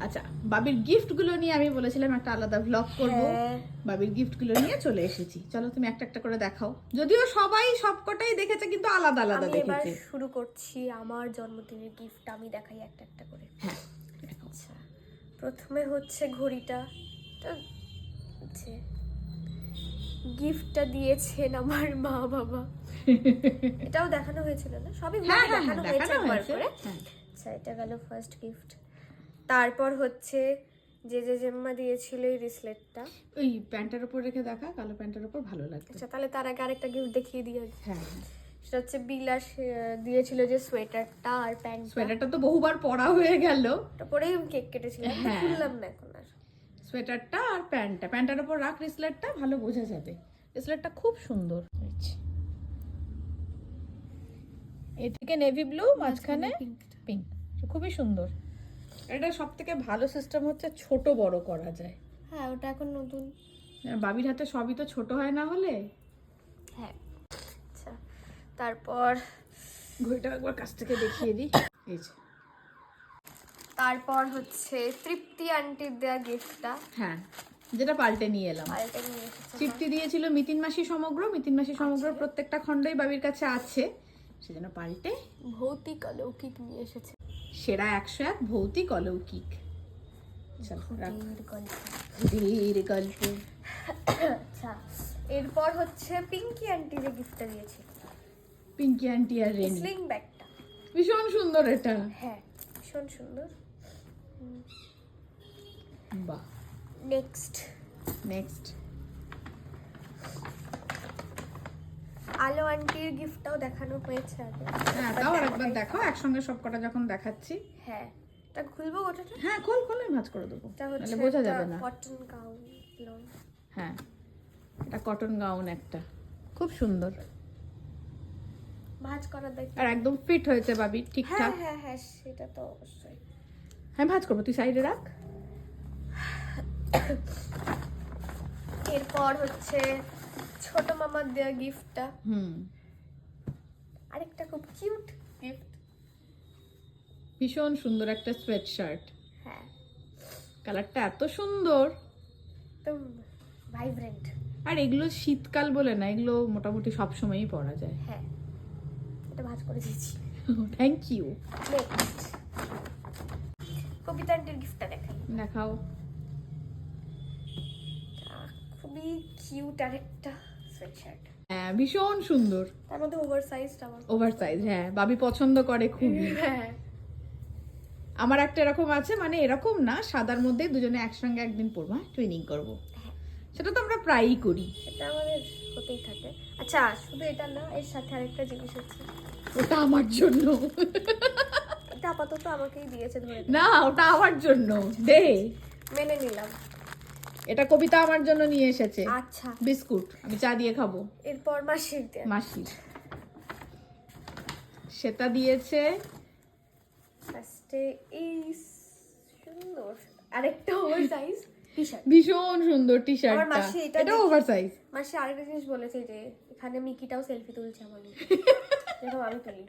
আচ্ছা বাবির গিফটগুলো নিয়ে আমি বলেছিলাম একটা আলাদা ব্লগ করব। হ্যাঁ। বাবির গিফটগুলো নিয়ে চলে এসেছি। চলো তুমি একটা একটা করে দেখাও। যদিও সবাই সবকটাই দেখেছে কিন্তু আলাদা আলাদা আমি এবার দেখেছে শুরু করছি আমার জন্মদিনের গিফট আমি দেখাই একটা একটা করে। হ্যাঁ আচ্ছা প্রথমে হচ্ছে ঘড়িটা। তো যে গিফটটা দিয়েছেন আমার মা বাবা। এটাও দেখানো হয়েছিল না? সবই হ্যাঁ হ্যাঁ দেখানো হয়েছে একবার করে। আচ্ছা এটা গেল ফার্স্ট গিফট তারপর হচ্ছে যে যে জেম্মা দিয়েছিল এই রিসলেটটা ওই প্যান্টের উপর রেখে দেখা কালো প্যান্টের উপর ভালো লাগবে আচ্ছা তাহলে তার আগে আরেকটা গিফট দেখিয়ে দিয়ে হ্যাঁ হ্যাঁ। সেটা হচ্ছে বিলাস দিয়েছিল যে সোয়েটারটা আর প্যান্ট সোয়েটারটা তো বহুবার পরা হয়ে গেল। ওটা পরেই আমি কেক কেটেছিলাম হ্যাঁ। খুললাম না এখন আর। সোয়েটারটা আর প্যান্টটা প্যান্টের উপর রাখ রিসলেটটা ভালো বোঝা যাবে। রিসলেটটা খুব সুন্দর। হয়েছে এ থেকে নেভি ব্লু মাঝখানে পিঙ্ক খুবই সুন্দর। এটা সব থেকে ভালো সিস্টেম হচ্ছে ছোট বড় করা যায়। হ্যাঁ ওটা এখন নতুন। বাবির হাতে সবই তো ছোট হয় না হলে? হ্যাঁ আচ্ছা তারপর ঘড়িটা একবার কাছ থেকে দেখিয়ে দিই। এই যে। তারপর হচ্ছে তৃপ্তি আন্টির দেওয়া গিফটটা হ্যাঁ যেটা পাল্টে নিয়ে এলাম। এসেছে চিপটি দিয়েছিল মিতিন মাসি সমগ্র। মিতিন মাসি সমগ্র প্রত্যেকটা খণ্ডই বাবির কাছে আছে। সেজন্য পাল্টে ভৌতিক অলৌকিক নিয়ে এসেছে। সেরা একশো এক ভৌতিক অলৌকিক। গল্প। গল্প। আচ্ছা এরপর হচ্ছে পিঙ্কি আন্টি যে গিফটটা দিয়েছে। পিঙ্কি আন্টি আর রেনি। স্লিং ব্যাগটা। ভীষণ সুন্দর এটা। হ্যাঁ ভীষণ সুন্দর। বাহ। নেক্সট নেক্সট আলো আন্টির গিফটটাও দেখানো হয়েছে আগে। হ্যাঁ আরেকবার দেখো একসঙ্গে সব কটা যখন দেখাচ্ছি। হ্যাঁ তা খুলবো ওটাটা? হ্যাঁ খোল খোল আমি ভাজ করে দেবো। হচ্ছে বোঝা যাবে না। কটন গাউন হ্যাঁ এটা কটন গাউন একটা। খুব সুন্দর। ভাঁজ করার দায়িত্ব আর একদম ফিট হয়েছে বাবি হ্যাঁ ঠিকঠাক। হ্যাঁ হ্যাঁ সেটা তো অবশ্যই। হ্যাঁ ভাজ করব তুই সাইডে রাখ। এরপর হচ্ছে ছোট মামার দেওয়া গিফটটা হুম। আরেকটা খুব কিউট গিফট ভীষণ সুন্দর একটা সোয়েট শার্ট হ্যাঁ। কালারটা এত সুন্দর। একদম ভাইব্রেন্ট আর এগুলো শীতকাল বলে না এগুলো মোটামুটি সব সময়ই পরা যায়। হ্যাঁ। এটা ভাঁজ করে দিয়েছি। থ্যাংক ইউ নেক্সট কবিতা আন্টির গিফটটা দেখাই। দেখাও। খুবই কিউট আরেকটা সোয়েটশার্ট হ্যাঁ ভীষণ সুন্দর। তার মধ্যে ওভার সাইজড আমার ওভার সাইজ হ্যাঁ বাবি পছন্দ করে খুবই। হ্যাঁ। আমার একটা এরকম আছে মানে এরকম না সাদার মধ্যে দুজনে একসঙ্গে একদিন পরবো হ্যাঁ টুইনিং করব। সেটা তো আমরা প্রায়ই করি। সেটা আমাদের হতেই থাকে। আচ্ছা শুধু এটা না এর সাথে আরেকটা জিনিস আছে ওটা আমার জন্য। এটা আপাতত আমাকেই দিয়েছে ধরে না ওটা আমার জন্য। দে। মেনে নিলাম। এটা কবিতা আমার জন্য নিয়ে এসেছে। আচ্ছা। বিস্কুট আমি চা দিয়ে খাব। এরপর মাসির দেয়া মাসি সেটা দিয়েছে। ফার্স্টে এই সুন্দর। আরেকটা ওভার সাইজ টি শার্ট ভীষণ সুন্দর টি শার্টটা এটা ওভার সাইজ মাসি আরেকটা জিনিস বলেছে যে এখানে মিকিটাও সেলফি তুলছে আমার এরকম আমি তুলি।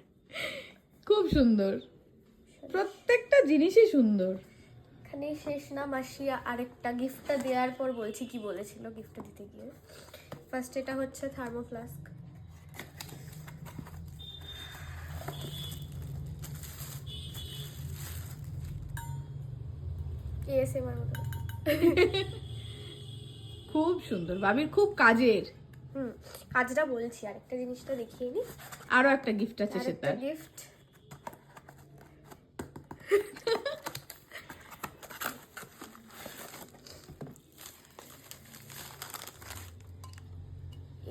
খুব সুন্দর। প্রত্যেকটা জিনিসই সুন্দর। এখানেই শেষ না মাসিয়া আরেকটা গিফটটা দেওয়ার পর বলছি কি বলেছিল গিফটটা দিতে গিয়ে। ফার্স্ট এটা হচ্ছে থার্মো ফ্লাস্ক এএসএমআর মতো। খুব সুন্দর বাবির খুব কাজের। হুম কাজটা বলছি আরেকটা জিনিসটা দেখিয়ে নি। আরও একটা গিফট আছে সেটার গিফট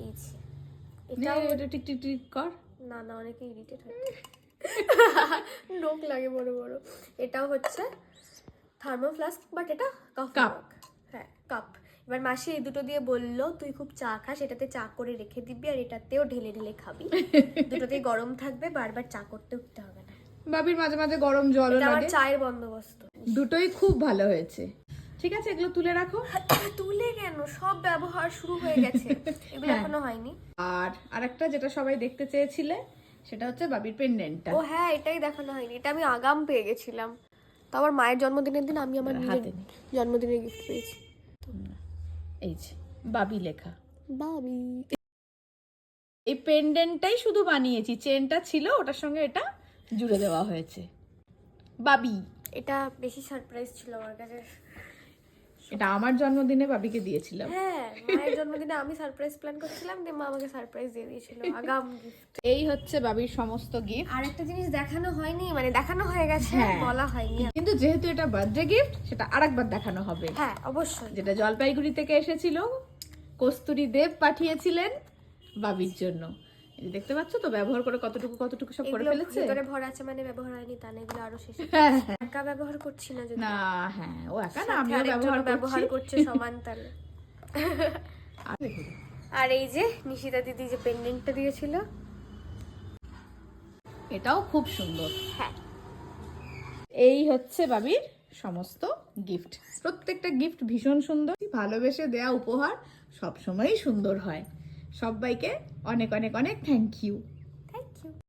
এই যে নে, এটাও এটা টিক টিক টিক কর। না না অনেকে ইরিটেট হয়। নোক লাগে বড় বড়। এটাও হচ্ছে থার্মো ফ্লাস্ক বাট এটা কাপ. হ্যাঁ কাপ এবার মাসি এই দুটো দিয়ে বলল তুই খুব চা খাস এটাতে চা করে রেখে দিবি আর এটাতেও ঢেলে ঢেলে খাবি। দুটোতেই গরম থাকবে বারবার চা করতে উঠতে হবে না। বাবির মাঝে মাঝে গরম আমার লাগে। চায়ের বন্দোবস্ত। দুটোই খুব ভালো হয়েছে। ঠিক আছে এগুলো তুলে রাখো। তুলে কেন? সব ব্যবহার শুরু হয়ে গেছে। এগুলো হ্যাঁ। এখনও হয়নি। আর আরেকটা যেটা সবাই দেখতে চেয়েছিলে সেটা হচ্ছে বাবির পেন্ডেন্টটা ও হ্যাঁ এটাই দেখানো হয়নি। এটা আমি আগাম পেয়ে গেছিলাম। তো আমার মায়ের জন্মদিনের দিন আমি আমার হাতে। জন্মদিনের গিফট পেয়েছি। এই যে বাবি লেখা। বাবি। এই পেন্ডেন্টটাই শুধু বানিয়েছি। চেনটা ছিল ওটার সঙ্গে এটা জুড়ে দেওয়া হয়েছে। বাবি। এটা বেশি সারপ্রাইজ ছিল আমার কাছে। এটা আমার জন্মদিনে বাবিকে দিয়েছিলাম। হ্যাঁ মায়ের জন্মদিনে আমি সারপ্রাইজ প্ল্যান করছিলাম দিয়ে মা আমাকে সারপ্রাইজ দিয়ে দিয়েছিল আগাম গিফট এই হচ্ছে বাবির সমস্ত গিফট আর একটা জিনিস দেখানো হয়নি মানে দেখানো হয়ে গেছে হ্যাঁ। বলা হয়নি। কিন্তু যেহেতু এটা বার্থডে গিফট সেটা আরেকবার দেখানো হবে। হ্যাঁ অবশ্যই। যেটা জলপাইগুড়ি থেকে এসেছিল কস্তুরী দেব পাঠিয়েছিলেন বাবির জন্য। দেখতে পাচ্ছ তো? ব্যবহার করে কতটুকু কতটুকু সব করে ফেলেছে? ভিতরে ভরা আছে মানে ব্যবহার হয়নি তা না এগুলো আরও শেষ হ্যাঁ, হ্যাঁ। একা ব্যবহার করছি না যদি। না হ্যাঁ ও একা না আমিও ব্যবহার ব্যবহার করছি। সমান তালে। আর আর এই যে নিশিতা দিদি যে পেন্ডেন্টটা দিয়েছিল। এটাও খুব সুন্দর। হ্যাঁ। এই হচ্ছে বাবির সমস্ত গিফট প্রত্যেকটা গিফট ভীষণ সুন্দর। ভালোবেসে দেয়া উপহার সবসময়ই সুন্দর হয়। সবাইকে অনেক অনেক অনেক থ্যাংক ইউ